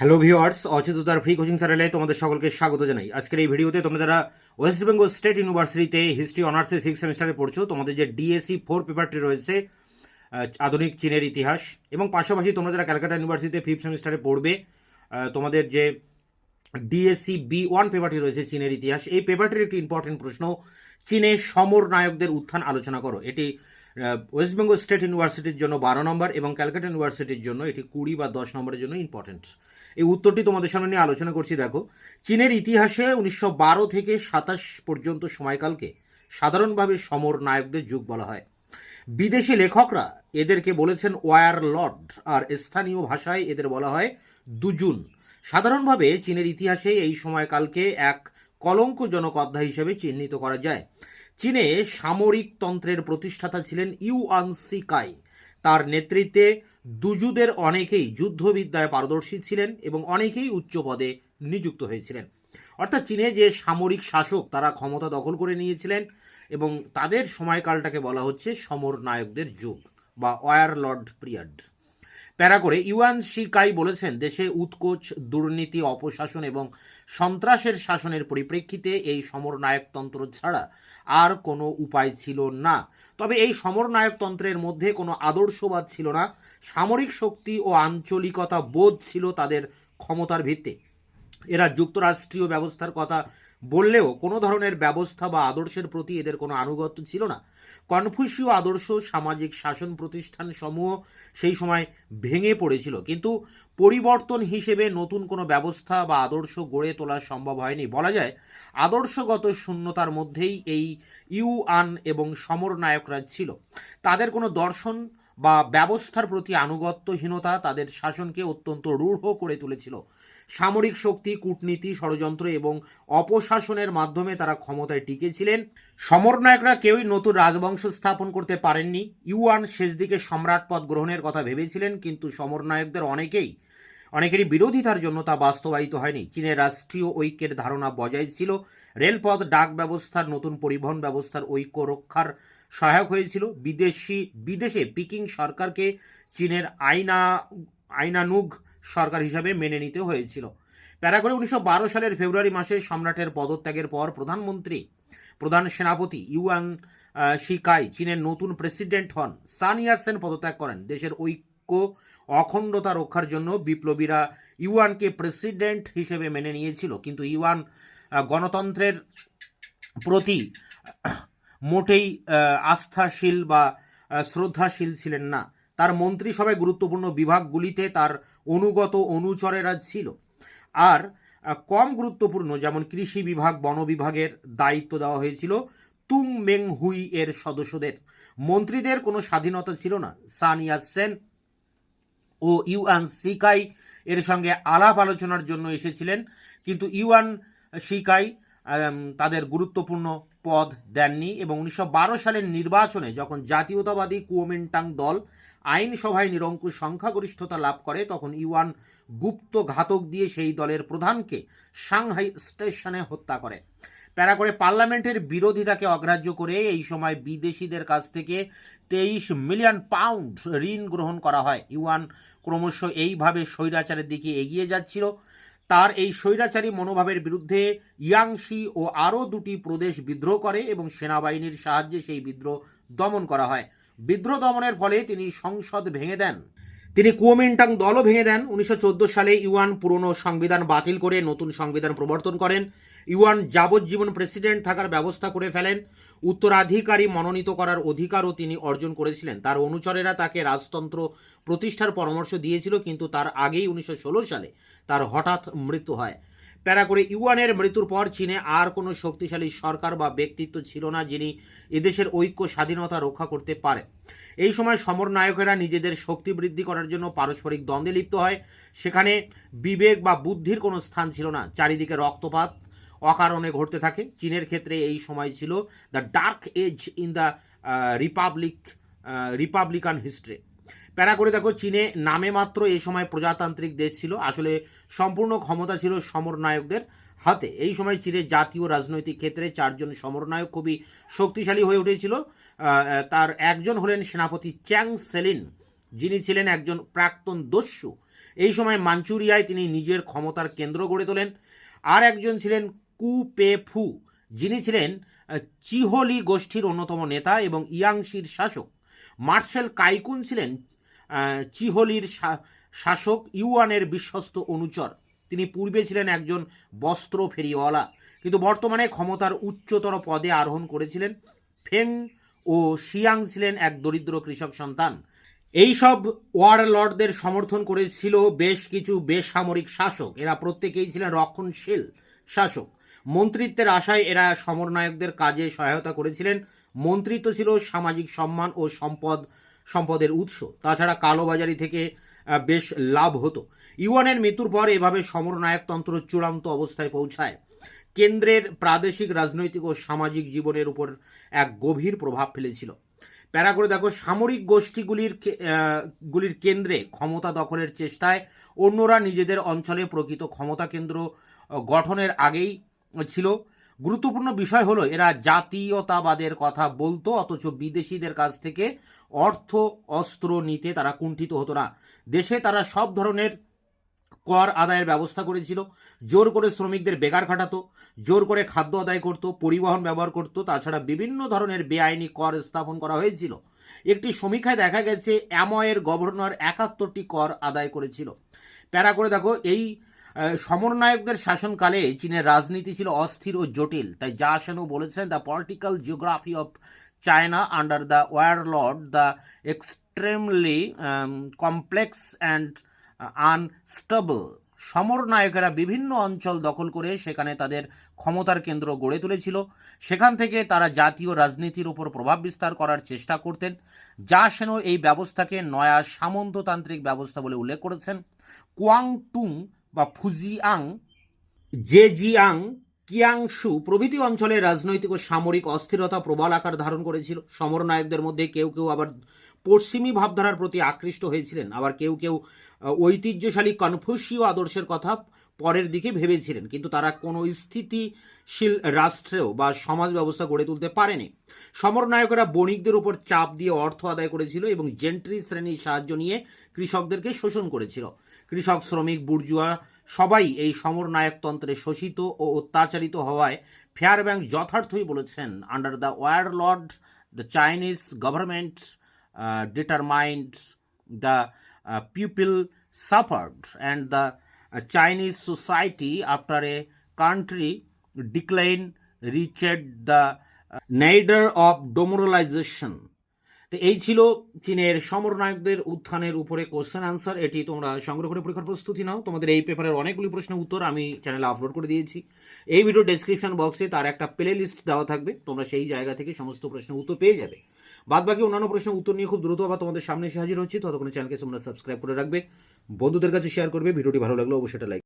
Hello viewers অচেততার free coaching চ্যানেলে তোমাদের সকলকে স্বাগত জানাই। আজকের এই ভিডিওতে তোমরা যারা ওয়েস্ট বেঙ্গল স্টেট ইউনিভার্সিটিতে হিস্ট্রি অনার্সে সিক্স সেমিস্টারে পড়ছো, তোমাদের যে ডিএসসি ফোর পেপারটি রয়েছে আধুনিক চীনের ইতিহাস, এবং পাশাপাশি তোমরা যারা ক্যালকাটা ইউনিভার্সিটিতে ফিফথ সেমিস্টারে পড়বে তোমাদের যে ডিএসসি বি ওয়ান পেপারটি রয়েছে চীনের ইতিহাস, এই পেপারটির একটি ইম্পর্টেন্ট প্রশ্ন চীনের সমর নায়কদের উত্থান আলোচনা করো। এটি ওয়েস্ট বেঙ্গল স্টেট ইউনিভার্সিটির জন্য বারো নম্বর এবং ক্যালকাটা ইউনিভার্সিটির জন্য এটি কুড়ি বা দশ নম্বরের জন্য ইম্পর্টেন্ট এই উত্তরটি তোমাদের সামনে নিয়ে আলোচনা করছি, দেখো। চীনের ইতিহাসে উনিশশো বারো থেকে সাতাশ পর্যন্ত সময়কালকে সাধারণভাবে সমর নায়কদের যুগ বলা হয়। বিদেশি লেখকরা এদেরকে বলেছেন ওয়ার লর্ড, আর স্থানীয় ভাষায় এদের বলা হয় দুজুন। সাধারণভাবে চীনের ইতিহাসে এই সময়কালকে এক কলঙ্কজনক অধ্যায় হিসেবে চিহ্নিত করা যায়। চীনে সামরিক তন্ত্রের প্রতিষ্ঠাতা ছিলেন ইউআন সিকাই। তার নেতৃত্বে দুজুদের অনেকেই যুদ্ধবিদ্যায় পারদর্শী ছিলেন এবং অনেকেই উচ্চ পদে নিযুক্ত হয়েছিলেন। অর্থাৎ চীনে যে সামরিক শাসক তারা ক্ষমতা দখল করে নিয়েছিলেন এবং তাদের সময়কালটাকে বলা হচ্ছে সমর নায়কদের যুগ বা ওয়ার লর্ড পিরিয়ড। প্যারা করে ইউয়ান শিকাই বলেছেন, দেশে উৎকোচ, দুর্নীতি, অপশাসন এবং সন্ত্রাসের শাসনের পরিপ্রেক্ষিতে এই সমরনায়কতন্ত্র ছাড়া আর কোনো উপায় ছিল না। তবে এই সমরনায়কতন্ত্রের মধ্যে কোনো আদর্শবাদ ছিল না। সামরিক শক্তি ও আঞ্চলিকতা বোধ ছিল তাদের ক্ষমতার ভিত্তি এরা যুক্তরাষ্ট্রীয় ব্যবস্থার কথা বললেও কোনো ধরনের ব্যবস্থা বা আদর্শের প্রতি এদের কোনো আনুগত্য ছিল না। কনফুসীয় আদর্শ সামাজিক শাসন প্রতিষ্ঠান সমূহ সেই সময় ভেঙে পড়েছিল। কিন্তু পরিবর্তন হিসেবে নতুন কোনো ব্যবস্থা বা আদর্শ গড়ে তোলা সম্ভব হয়নি। বলা যায়, আদর্শগত শূন্যতার মধ্যেই এই ইউআন এবং সমরনায়করা ছিল। তাদের কোনো দর্শন বা ব্যবস্থার প্রতি আনুগত্যহীনতা তাদের শাসনকে অত্যন্ত রূঢ় করে তুলেছিল। সামরিক শক্তি, কূটনীতি, ষড়যন্ত্র এবং অপশাসনের মাধ্যমে তারা ক্ষমতায় টিকেছিলেন। সমরনায়করা কেউই নতুন রাজবংশ স্থাপন করতে পারেননি। ইউয়ান শেষ দিকে সম্রাট পদ গ্রহণের কথা ভেবেছিলেন, কিন্তু সমরনায়কদের অনেকেই, অনেকেরই বিরোধিতার জন্য তা বাস্তবায়িত হয়নি। চীনের রাষ্ট্রীয় ঐক্যের ধারণা বজায় ছিল, রেলপথ, ডাক ব্যবস্থার নতুন পরিবহন ব্যবস্থার ঐক্য রক্ষার সহায়ক হয়েছিল। বিদেশি, বিদেশে পিকিং সরকারকে চীনের আইনা, আইনানুগ সরকার হিসাবে মেনে নিতে হয়েছিল। প্যারাগরে উনিশশো সালের ফেব্রুয়ারি মাসে সম্রাটের পদত্যাগের পর প্রধানমন্ত্রী, প্রধান সেনাপতি ইউয়ান শিকাই চীনের নতুন প্রেসিডেন্ট হন। সান ইয়াতসেন পদত্যাগ করেন। দেশের ঐক্য, অখণ্ডতা রক্ষার জন্য বিপ্লবীরা ইউয়ানকে প্রেসিডেন্ট হিসেবে মেনে নিয়েছিল। কিন্তু ইউয়ান গণতন্ত্রের প্রতি মোটেই আস্থাশীল বা শ্রদ্ধাশীল ছিলেন না। তার মন্ত্রিসভায় গুরুত্বপূর্ণ বিভাগগুলিতে তার অনুগত অনুচরেরা ছিল। আর কম গুরুত্বপূর্ণ যেমন কৃষি বিভাগ বন বিভাগের দায়িত্ব দেওয়া হয়েছিল তুং মেং হুই এর সদস্যদের। মন্ত্রীদের কোনো স্বাধীনতা ছিল না। সানিয়া সেন ও ইউয়ান সিকাই এর সঙ্গে আলাপ আলোচনার জন্য এসেছিলেন। কিন্তু ইউয়ান আম, তাদের গুরুত্বপূর্ণ পদ দেননি এবং উনিশশো বারো সালের নির্বাচনে যখন জাতীয়তাবাদী কুওমিন্টাং দল আইনসভায় নিরঙ্কুশ সংখ্যাগরিষ্ঠতা লাভ করে, তখন ইউয়ান গুপ্ত ঘাতক দিয়ে সেই দলের প্রধানকে সাংহাই স্টেশনে হত্যা করে। প্যারা করে পার্লামেন্টের বিরোধিতাকে অগ্রাহ্য করে এই সময় বিদেশিদের কাছ থেকে তেইশ মিলিয়ন পাউন্ড ঋণ গ্রহণ করা হয়। ইউয়ান ক্রমশ এইভাবে স্বৈরাচারের দিকে এগিয়ে যাচ্ছিল। তার এই স্বৈরাচারী মনোভাবের বিরুদ্ধে ইয়াংশি ও আরও দুটি প্রদেশ বিদ্রোহ করে এবং সেনাবাহিনীর সাহায্যে সেই বিদ্রোহ দমন করা হয়। বিদ্রোহ দমনের ফলে তিনি সংসদ ভেঙে দেন। তিনি কুওমিন্টাং দলও ভেঙে দেন। উনিশশো চোদ্দ সালে ইউয়ান পুরনো সংবিধান বাতিল করে নতুন সংবিধান প্রবর্তন করেন। ইউয়ান যাবজ্জীবন প্রেসিডেন্ট থাকার ব্যবস্থা করে ফেলেন। উত্তরাধিকারী মনোনীত করার অধিকারও তিনি অর্জন করেছিলেন। তার অনুচরেরা তাকে রাজতন্ত্র প্রতিষ্ঠার পরামর্শ দিয়েছিল, কিন্তু তার আগেই উনিশশো ষোলো সালে তার হঠাৎ মৃত্যু হয়। প্যারা করে ইউয়ানের মৃত্যুর পর চীনে আর কোনো শক্তিশালী সরকার বা ব্যক্তিত্ব ছিল না যিনি এদেশের ঐক্য, স্বাধীনতা রক্ষা করতে পারে। এই সময় সমরনায়কেরা নিজেদের শক্তি বৃদ্ধি করার জন্য পারস্পরিক দ্বন্দ্বে লিপ্ত হয়। সেখানে বিবেক বা বুদ্ধির কোনো স্থান ছিল না। চারিদিকে রক্তপাত অকারণে ঘটতে থাকে। চীনের ক্ষেত্রে এই সময় ছিল the dark age in the republic republican history para করে দেখো, চীনে নামে মাত্র এই সময় প্রজাতান্ত্রিক দেশ ছিল। আসলে সম্পূর্ণ ক্ষমতা ছিল সমরনায়কদের হাতে। এই সময় চীনের জাতীয় রাজনৈতিক ক্ষেত্রে চারজন সমরনায়ক খুবই শক্তিশালী হয়ে উঠেছিল। তার একজন হলেন সেনাপতি চ্যাং সেলিন, যিনি ছিলেন একজন প্রাক্তন দস্যু। এই সময় মাঞ্চুরিয়ায় তিনি নিজের ক্ষমতার কেন্দ্র গড়ে তোলেন। আর একজন ছিলেন কু পে ফু, যিনি ছিলেন চিহলি গোষ্ঠীর অন্যতম নেতা এবং ইয়াংশির শাসক। মার্শাল কাইকুন ছিলেন চিহলির শাসক ইউয়ানের বিশ্বস্ত অনুচর। তিনি পূর্বে ছিলেন একজন বস্ত্র ফেরিওয়ালা, কিন্তু বর্তমানে ক্ষমতার উচ্চতর পদে আরোহণ করেছিলেন। ফেং ও শিয়াং ছিলেন এক দরিদ্র কৃষক সন্তান। এইসব ওয়ারলর্ডদের সমর্থন করেছিল বেশ কিছু বেসামরিক শাসক। এরা প্রত্যেকেই ছিলেন রক্ষণশীল শাসক। মন্ত্রিত্বের আশায় এরা সমরনায়কদের কাজে সহায়তা করেছিলেন। মন্ত্রিত্ব ছিল সামাজিক সম্মান ও সম্পদ সম্পদের উৎস। তাছাড়া কালোবাজারি থেকে বেশ লাভ হতো। ইউয়ানের মৃত্যুর পর এভাবে সমরনায়কতন্ত্র চূড়ান্ত অবস্থায় পৌঁছায়। কেন্দ্রের প্রাদেশিক রাজনৈতিক ও সামাজিক জীবনের উপর এক গভীর প্রভাব ফেলেছিল। প্যারা করে দেখো, সামরিক গোষ্ঠীগুলির গুলির কেন্দ্রে ক্ষমতা দখলের চেষ্টায় অন্যরা নিজেদের অঞ্চলে প্রকৃত ক্ষমতা কেন্দ্র গঠনের আগেই ছিল। গুরুত্বপূর্ণ বিষয় হলো, এরা জাতীয়তাবাদের কথা বলতো, অথচ বিদেশিদের কাছ থেকে অর্থ অস্ত্র নিতে তারা কুণ্ঠিত হতো না। দেশে তারা সব ধরনের কর আদায়ের ব্যবস্থা করেছিল। জোর করে শ্রমিকদের বেকার খাটাতো, জোর করে খাদ্য আদায় করত, পরিবহন ব্যবহার করত, তাছাড়া বিভিন্ন ধরনের বেআইনি কর স্থাপন করা হয়েছিল। একটি সমীক্ষায় দেখা গেছে অ্যাময়ের গভর্নর একাত্তরটি কর আদায় করেছিল। প্যারা করে দেখো, এই আহ, সমরনায়কদের শাসনকালে চীনের রাজনীতি ছিল অস্থির ও জটিল। তাই যা সেনও বলেছেন the political geography of China under the warlord the extremely complex and unstable সমরনায়কেরা বিভিন্ন অঞ্চল দখল করে সেখানে তাদের ক্ষমতার কেন্দ্র গড়ে তুলেছিল। সেখান থেকে তারা জাতীয় রাজনীতির উপর প্রভাব বিস্তার করার চেষ্টা করতেন। যা সেন এই ব্যবস্থাকে নয়া সামন্ততান্ত্রিক ব্যবস্থা বলে উল্লেখ করেছেন। কুয়াংটুং বা ফুজিয়াং, জেজিয়াং কিয়াংশু প্রভৃতি অঞ্চলে রাজনৈতিক ও সামরিক অস্থিরতা প্রবল আকার ধারণ করেছিল। সমরনায়কদের মধ্যে কেউ কেউ আবার পশ্চিমী ভাবধারার প্রতি আকৃষ্ট হয়েছিলেন। আবার কেউ কেউ ঐতিহ্যশালী কনফুসীয় আদর্শের কথা পরের দিকে ভেবেছিলেন। কিন্তু তারা কোনো স্থিতিশীল রাষ্ট্রেও বা সমাজ ব্যবস্থা গড়ে তুলতে পারেনি। সমরনায়করা বণিকদের উপর চাপ দিয়ে অর্থ আদায় করেছিল এবং জেন্ট্রি শ্রেণির সাহায্য নিয়ে কৃষকদেরকে শোষণ করেছিল। কৃষক, শ্রমিক, বুর্জুয়া সবাই এই সমরনায়কতন্ত্রে শোষিত ও অত্যাচারিত হওয়ায় ফেয়ার ব্যাংক যথার্থই বলেছেন under the war lord the Chinese government determined the people suffered and the Chinese society after a country decline reached the nadir of demoralisation তো এই ছিল চীনের সমরনায়কদের উত্থানের উপরে কোশ্চেন আনসার এটি তোমরা সংগ্রহ করে পরীক্ষার প্রস্তুতি নাও। তোমাদের এই পেপারের অনেকগুলি প্রশ্নের উত্তর আমি চ্যানেলে আপলোড করে দিয়েছি। এই ভিডিও ডেসক্রিপশন বক্সে তার একটা প্লে লিস্ট দেওয়া থাকবে। তোমরা সেই জায়গা থেকে সমস্ত প্রশ্নের উত্তর পেয়ে যাবে। বাদ বাকি অন্যান্য প্রশ্নের উত্তর নিয়ে খুব দ্রুত আবার তোমাদের সামনে এসে হাজির হচ্ছি। ততক্ষণ চ্যানেলকে তোমরা সাবস্ক্রাইব করে রাখবে। বন্ধুদের কাছে শেয়ার করবে। ভিডিওটি ভালো লাগলে অবশ্যই লাইক